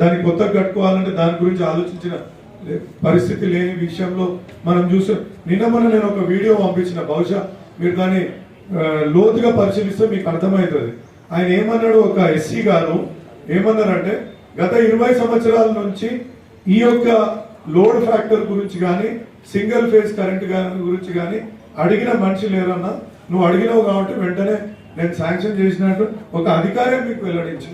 దాన్ని కొత్తగా కట్టుకోవాలంటే దాని గురించి ఆలోచించిన పరిస్థితి లేని విషయంలో మనం చూసాం నిన్న మొన్న నేను ఒక వీడియో పంపించిన. బహుశా మీరు దాన్ని లోతుగా పరిశీలిస్తే మీకు అర్థమవుతుంది. ఆయన ఏమన్నాడు? ఒక ఎస్సీ గారు ఏమన్నారంటే గత ఇరవై సంవత్సరాల నుంచి ఈ యొక్క లోడ్ ఫ్యాక్టర్ గురించి కానీ సింగిల్ ఫేజ్ కరెంట్ గురించి కానీ అడిగిన మనిషి లేరన్నా నువ్వు అడిగినావు కాబట్టి వెంటనే నేను శాంక్షన్ చేసినట్టు ఒక అధికారం మీకు వెల్లడించి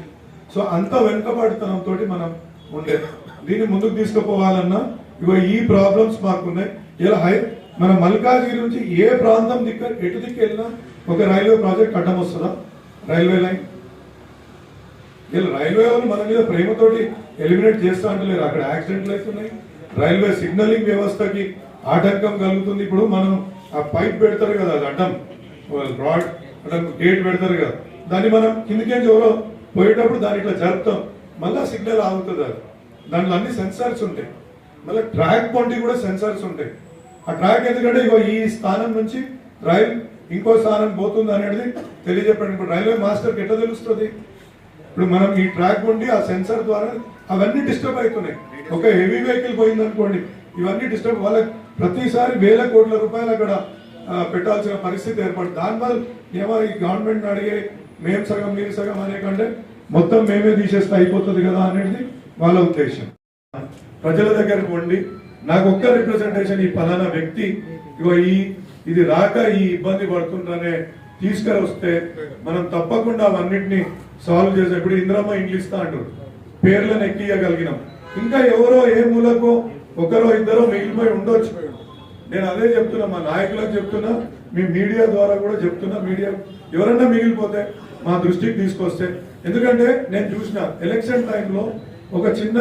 సో అంత వెనుకబడితనంతో మనం ఉండేది దీన్ని ముందుకు తీసుకుపోవాలన్నా ఇగో ఈ ప్రాబ్లమ్స్ మాకున్నాయి. ఇలా హై మన మల్కాజ్గిరి నుంచి ఏ ప్రాంతం దిక్క ఎటు దిక్కు వెళ్ళినా ఒక రైల్వే ప్రాజెక్ట్ అడ్డం వస్తుందా? Railway line. వీళ్ళు రైల్వే వాళ్ళు మన మీద ప్రేమతోటి ఎలిమినేట్ చేస్తా అంటలేరు అక్కడ యాక్సిడెంట్లు అవుతున్నాయి. రైల్వే సిగ్నలింగ్ వ్యవస్థకి ఆటంకం కలుగుతుంది. ఇప్పుడు మనం ఆ పైప్ పెడతారు కదా అది అడ్డం. బ్రాడ్ అడ్డం గేట్ పెడతారు కదా. దాన్ని మనం కిందికేంచి ఎవరో పోయేటప్పుడు దాన్ని ఇట్లా జరుపుతాం. మళ్ళీ సిగ్నల్ ఆగుతుంది అది. దాంట్లో అన్ని సెన్సార్స్ ఉంటాయి. మళ్ళీ ట్రాక్ పొంటి కూడా సెన్సార్స్ ఉంటాయి. ఆ ట్రాక్ ఎందుకంటే ఇగో ఈ స్థానం నుంచి రైల్ ఇంకో స్థానం పోతుంది అనేది తెలియజెప్పండి. ఇప్పుడు రైల్వే మాస్టర్కి ఎట్లా తెలుస్తుంది? ఇప్పుడు మనం ఈ ట్రాక్ ఉండి ఆ సెన్సార్ ద్వారా అవన్నీ డిస్టర్బ్ అవుతున్నాయి. ఒక హెవీ వెహికల్ పోయింది అనుకోండి ఇవన్నీ డిస్టర్బ్ వాళ్ళకి ప్రతిసారి వేల కోట్ల రూపాయలు అక్కడ పెట్టాల్సిన పరిస్థితి ఏర్పడుతుంది. దానివల్ల ఏమో ఈ గవర్నమెంట్ అడిగే మేము సగం మీరు సగం అనే కంటే మొత్తం మేమే తీసేస్తే అయిపోతుంది కదా అనేది వాళ్ళ ఉద్దేశం. ప్రజల దగ్గరకు ఉండి నాకు ఒక్క రిప్రజెంటేషన్ ఈ ఫలానా వ్యక్తి ఇగో ఈ ఇది రాక ఈ ఇబ్బంది పడుతుందనే తీసుకురొస్తే మనం తప్పకుండా అవన్నిటిని సాల్వ్ చేసాం ఇప్పుడు ఇంద్రమ్మ ఇంగ్లీష్ ఇస్తా అంటారు పేర్లను ఎక్కియగలిగినాం ఇంకా ఎవరో ఏ మూలకో ఒకరో ఇద్దరో మిగిలిపోయి ఉండొచ్చు. నేను అదే చెప్తున్నా మా నాయకులకు చెప్తున్నా మీ మీడియా ద్వారా కూడా చెప్తున్నా మీడియా ఎవరన్నా మిగిలిపోతే మా దృష్టికి తీసుకొస్తే. ఎందుకంటే నేను చూసిన ఎలక్షన్ టైంలో ఒక చిన్న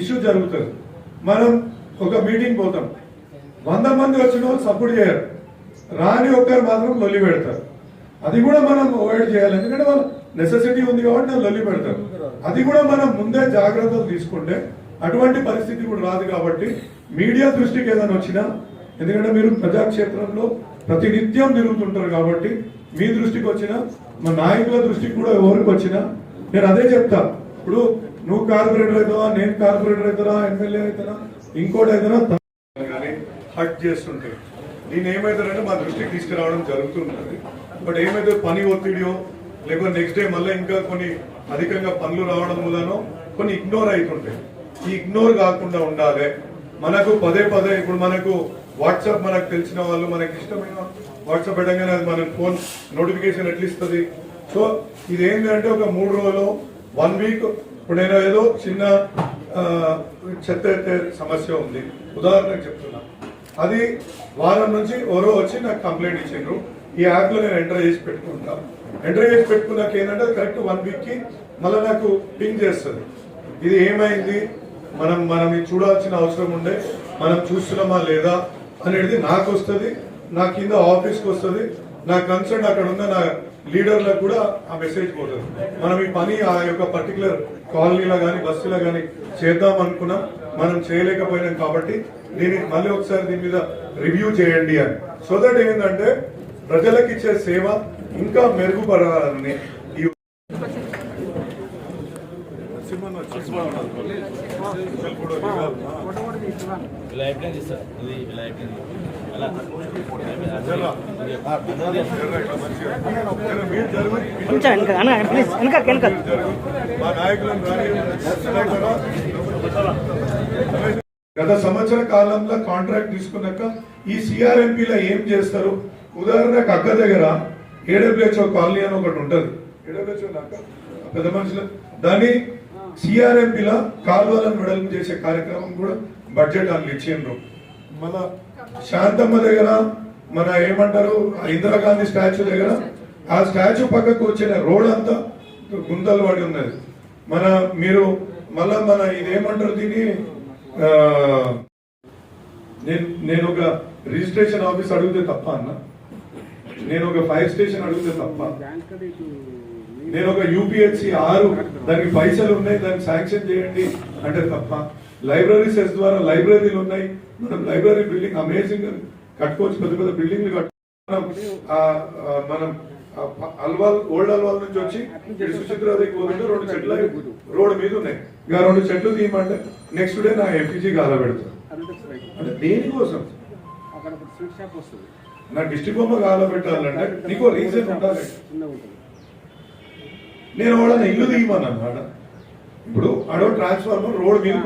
ఇష్యూ జరుగుతుంది. మనం ఒక మీటింగ్ పోతాం. వంద మంది వచ్చిన వాళ్ళు సపోర్ట్ చేయరు. రాని ఒక్కరు మాత్రం లొల్లి పెడతారు. అది కూడా మనం అవాయిడ్ చేయాలి. ఎందుకంటే వాళ్ళు నెసెసిటీ ఉంది కాబట్టి నేను లొల్లి పెడతారు అది కూడా మనం ముందే జాగ్రత్తలు తీసుకుంటే అటువంటి పరిస్థితి కూడా రాదు కాబట్టి మీడియా దృష్టికి ఏదైనా వచ్చినా ఎందుకంటే మీరు ప్రజాక్షేత్రంలో ప్రతినిత్యం తిరుగుతుంటారు కాబట్టి మీ దృష్టికి వచ్చినా మా నాయకుల దృష్టికి కూడా ఎవరికి వచ్చినా నేను అదే చెప్తా. ఇప్పుడు నువ్వు కార్పొరేటర్ అవుతావా నేను కార్పొరేటర్ అవుతారా ఎమ్మెల్యే అవుతారా ఇంకోటి అయితేనా కానీ హట్ చేస్తుంటాయి దీన్ని ఏమవుతారంటే మా దృష్టికి తీసుకురావడం జరుగుతుంటుంది బట్ ఏమైతే పని ఒత్తిడియో లేకపోతే నెక్స్ట్ డే మళ్ళీ ఇంకా కొన్ని అధికంగా పనులు రావడం వల్లనో కొన్ని ఇగ్నోర్ అవుతుంటాయి. ఈ ఇగ్నోర్ కాకుండా ఉండాలి. మనకు పదే పదే ఇప్పుడు మనకు వాట్సాప్ మనకు తెలిసిన వాళ్ళు మనకి ఇష్టమైన వాట్సాప్ పెట్టగానే అది మనకు ఫోన్ నోటిఫికేషన్ ఎట్లా ఇస్తుంది. సో ఇది ఏంటంటే ఒక మూడు రోజులు వన్ వీక్ ఇప్పుడు నేను ఏదో చిన్న చెత్త ఎత్తే సమస్య ఉంది. ఉదాహరణకు చెప్తున్నా. అది వారం నుంచి ఎవరో వచ్చి నాకు కంప్లైంట్ ఇచ్చిండ్రు. ఈ యాప్లో నేను ఎంటర్ చేసి పెట్టుకుంటా. ఎంటర్ చేసి పెట్టుకున్నాక ఏంటంటే కరెక్ట్ వన్ వీక్కి మళ్ళీ నాకు పింగ్ చేస్తుంది. ఇది ఏమైంది? మనం మనం చూడాల్సిన అవసరం ఉండే మనం చూస్తున్నామా లేదా? అనేది నాకు వస్తుంది నా కింద ఆఫీస్కి వస్తుంది నా కన్సర్న్ అక్కడ ఉన్న నా లీడర్లకు కూడా ఆ మెసేజ్ పోతుంది. మనం ఈ పని ఆ యొక్క పర్టికులర్ కాలనీలో కానీ బస్సులో కానీ చేద్దాం అనుకున్నాం మనం చేయలేకపోయినాం కాబట్టి దీన్ని మళ్ళీ ఒకసారి దీని మీద రివ్యూ చేయండి అని. సో దట్ ఏంటంటే ప్రజలకు ఇచ్చే సేవ ఇంకా మెరుగుపడాలని ఈ లైఫ్ ఇది లైఫ్ అలా కొంచెం వెనక అన్న ప్లీజ్ వెనక వెనక. గత సంవత్సర కాలంలో కాంట్రాక్ట్ తీసుకున్నాక ఈ సిఆర్ఎంపీలో ఏం చేస్తారు? ఉదాహరణకు అక్క దగ్గర ఏడబ్ల్యూహెచ్ఓ కాలనీ అని ఒకటి ఉంటుంది. ఏడబ్ల్యూహెచ్ఓ పెద్ద మనుషులు దాన్ని సిఆర్ఎంపీలో కాలువలను వెడల్పు చేసే కార్యక్రమం కూడా బడ్జెట్ వాళ్ళు ఇచ్చిండ్రు మళ్ళా శాంతమ్మ దగ్గర మన ఏమంటారు ఇందిరాగాంధీ స్టాచ్యూ దగ్గర ఆ స్టాచ్యూ పక్కకు వచ్చిన రోడ్ అంతా గుంతలు పడి ఉన్నది. మన మీరు మళ్ళా మన ఇదేమంటారు దీన్ని? నేను నేను ఒక రిజిస్ట్రేషన్ ఆఫీస్ అడిగితే తప్ప అన్న. నేను ఒక ఫైర్ స్టేషన్ అడిగితే తప్ప. నేను ఒక యూపీహెచ్సి ఆరు దానికి పైసలు ఉన్నాయి దానికి శాంక్షన్ చేయండి అంటే తప్ప. లైబ్రరీ సెస్ ద్వారా లైబ్రరీలు ఉన్నాయి. మనం లైబ్రరీ బిల్డింగ్ అమేజింగ్ కట్టుకోవచ్చు పెద్ద పెద్ద బిల్డింగ్లు కట్టు మనం అల్వాల్ ఓల్డ్ అల్వాల్ నుంచి వచ్చి పోతుంటే రెండు చెట్లు రోడ్డు మీద ఉన్నాయి. ఇంకా రెండు చెట్లు తీయమంటే నెక్స్ట్ డే నా ఎంపీజీ గాల పెడతారు. అంటే దేనికోసం? నా డిస్ట్రిక్ట్ బొమ్మ గాల పెట్టాలంటే నీకో రీజన్ ఉండాలి. నేను వాళ్ళని ఇల్లు తీయమన్నాను ఆడ ఇప్పుడు ఆడో ట్రాన్స్ఫార్మర్ రోడ్ మీద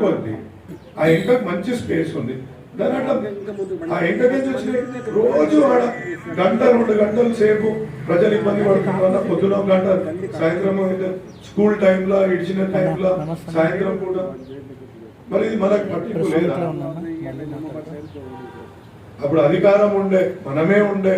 ఆ ఇంటకు మంచి స్పేస్ ఉంది. దాని అట్లా ఆ ఇంటకి నుంచి వచ్చినాయి రోజు ఆడ గంట రెండు గంటలు సేపు ప్రజలు ఇబ్బంది పడుతున్నారు పొద్దున గంట సాయంత్రం అయితే స్కూల్ టైంలో ఇడిచిన టైంలో సాయంత్రం కూడా మరి ఇది మనకు పట్టింపు లేదా? అప్పుడు అధికారం ఉండే మనమే ఉండే